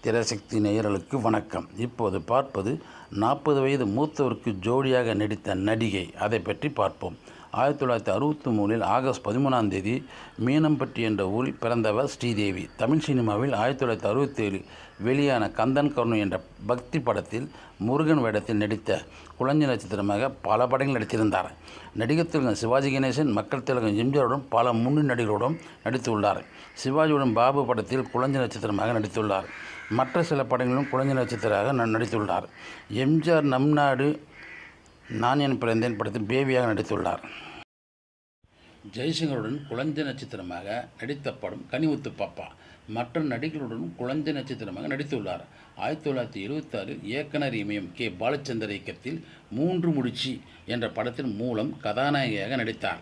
திரசக்தி நேயர்களுக்கு வணக்கம். இப்போது பார்ப்பது நாற்பது வயது மூத்தவருக்கு ஜோடியாக நடித்த நடிகை. அதை பற்றி பார்ப்போம். ஆயிரத்தி தொள்ளாயிரத்தி அறுபத்தி மூணில் ஆகஸ்ட் பதிமூணாம் தேதி மீனம்பட்டி என்ற ஊரில் பிறந்தவர் ஸ்ரீதேவி. தமிழ் சினிமாவில் ஆயிரத்தி தொள்ளாயிரத்தி அறுபத்தேழு வெளியான கந்தன் கருணு என்ற பக்தி படத்தில் முருகன் வேடத்தில் நடித்த குழந்தை நட்சத்திரமாக பல படங்கள் நடித்திருந்தார். நடிகர் திலகம் சிவாஜி கணேசன் மக்கள் திலகம் எம்ஜிஆருடன் பல முன்னணி நடிகர்களுடன் நடித்துள்ளார் சிவாஜியுடன் பாபு படத்தில் குழந்தை நட்சத்திரமாக நடித்துள்ளார். மற்ற சில படங்களிலும் குழந்தை நட்சத்திரமாக நடித்துள்ளார். எம்ஜிஆர் நம் நாடு நான் என் பிறந்தேன் படத்தில் பேபியாக நடித்துள்ளார். ஜெய்சங்கருடன் குழந்தை நட்சத்திரமாக நடித்த படம் கனிமுத்து பாப்பா. மற்ற நடிகர்களுடன் குழந்தை நட்சத்திரமாக நடித்துள்ளார். ஆயிரத்தி தொள்ளாயிரத்தி எழுபத்தாறில் இயக்குனர் இமயம் கே. பாலச்சந்தர் இயக்கத்தில் மூன்று முடிச்சி என்ற படத்தின் மூலம் கதாநாயகியாக நடித்தார்.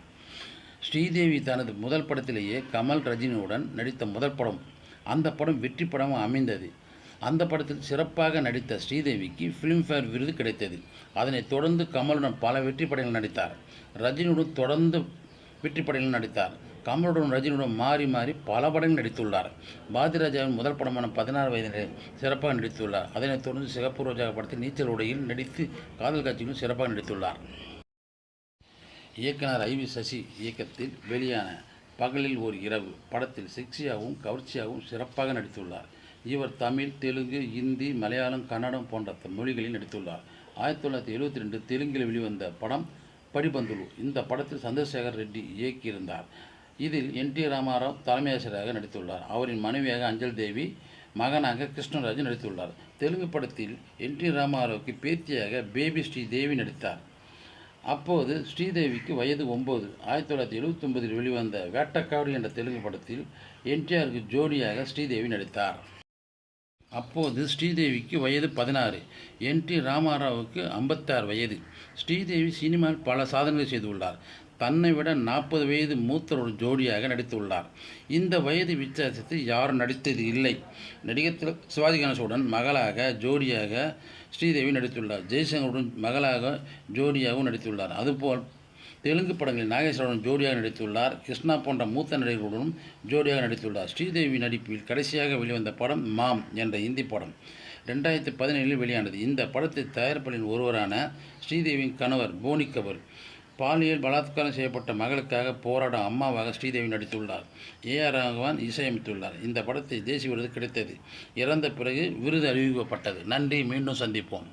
ஸ்ரீதேவி தனது முதல் படத்திலேயே கமல் ரஜினியுடன் நடித்த முதல் படம். அந்த படம் வெற்றி படமாக அமைந்தது. அந்த படத்தில் சிறப்பாக நடித்த ஸ்ரீதேவிக்கு ஃபிலிம்ஃபேர் விருது கிடைத்தது அதனைத் தொடர்ந்து கமலுடன் பல வெற்றி படங்கள் நடித்தார். ரஜினியுடன் தொடர்ந்து வெற்றி படங்கள் நடித்தார். கமலுடன் ரஜினியுடன் மாறி மாறி பல படங்கள் நடித்துள்ளார். பாரதிராஜாவின் முதல் படமான பதினாறு வயதிலே சிறப்பாக நடித்துள்ளார். அதனைத் தொடர்ந்து சிகப்பு ரோஜா படத்தில் நீச்சல் உடையில் நடித்து காதல் காட்சியிலும் சிறப்பாக நடித்துள்ளார். இயக்குனர் ஐ வி சசி இயக்கத்தில் வெளியான பகலில் ஒரு இரவு படத்தில் செக்ஸியாகவும் கவர்ச்சியாகவும் சிறப்பாக நடித்துள்ளார். இவர் தமிழ் தெலுங்கு இந்தி மலையாளம் கன்னடம் போன்ற மொழிகளில் நடித்துள்ளார். ஆயிரத்தி தொள்ளாயிரத்தி எழுபத்தி ரெண்டு தெலுங்கில் வெளிவந்த படம் படிபந்துலு இந்த படத்தில் சந்திரசேகர் ரெட்டி இயக்கியிருந்தார். இதில் என். டி. ராமாராவ் தலைமையாசிரியராக நடித்துள்ளார். அவரின் மனைவியாக அஞ்சல் தேவி மகனாக கிருஷ்ணராஜ் நடித்துள்ளார். தெலுங்கு படத்தில் என். டி. ராமாராவுக்கு பேத்தியாக பேபி ஸ்ரீதேவி நடித்தார். அப்போது ஸ்ரீதேவிக்கு வயது ஒம்பது. ஆயிரத்தி தொள்ளாயிரத்தி எழுபத்தொம்பதில் வெளிவந்த வேட்டக்காடு என்ற தெலுங்கு படத்தில் என்டிஆருக்கு ஜோடியாக ஸ்ரீதேவி நடித்தார். அப்போது ஸ்ரீதேவிக்கு வயது பதினாறு. என். டி. ராமாராவுக்கு ஐம்பத்தாறு வயது. ஸ்ரீதேவி சினிமாவில் பல சாதனைகள் செய்துள்ளார் தன்னை விட நாற்பது வயது மூத்த ஒரு ஜோடியாக நடித்துள்ளார் இந்த வயது வித்தியாசத்தில் யாரும் நடித்தது இல்லை. நடிகர் சிவாஜி கணேசுடன் மகளாக ஜோடியாக ஸ்ரீதேவி நடித்துள்ளார். ஜெய்சங்கருடன் மகளாக ஜோடியாகவும் நடித்துள்ளார். அதுபோல் தெலுங்கு படங்களில் நாகேஸ்வரன் ஜோடியாக நடித்துள்ளார். கிருஷ்ணா போன்ற மூத்த நடிகர்களுடனும் ஜோடியாக நடித்துள்ளார். ஸ்ரீதேவி நடிப்பில் கடைசியாக வெளிவந்த படம் மாம் என்ற இந்தி படம். ரெண்டாயிரத்தி பதினேழில் வெளியானது. இந்த படத்தை தயாரிப்பாளரின் ஒருவரான ஸ்ரீதேவியின் கணவர் போனி கபூர். பாலியல் பலாத்காரம் செய்யப்பட்ட மகளுக்காக போராடும் அம்மாவாக ஸ்ரீதேவி நடித்துள்ளார். ஏ ஆர் ரகவான் இசையமைத்துள்ளார். இந்த படத்தை தேசிய விருது கிடைத்தது. இறந்த பிறகு விருது அறிவிக்கப்பட்டது. நன்றி. மீண்டும் சந்திப்போம்.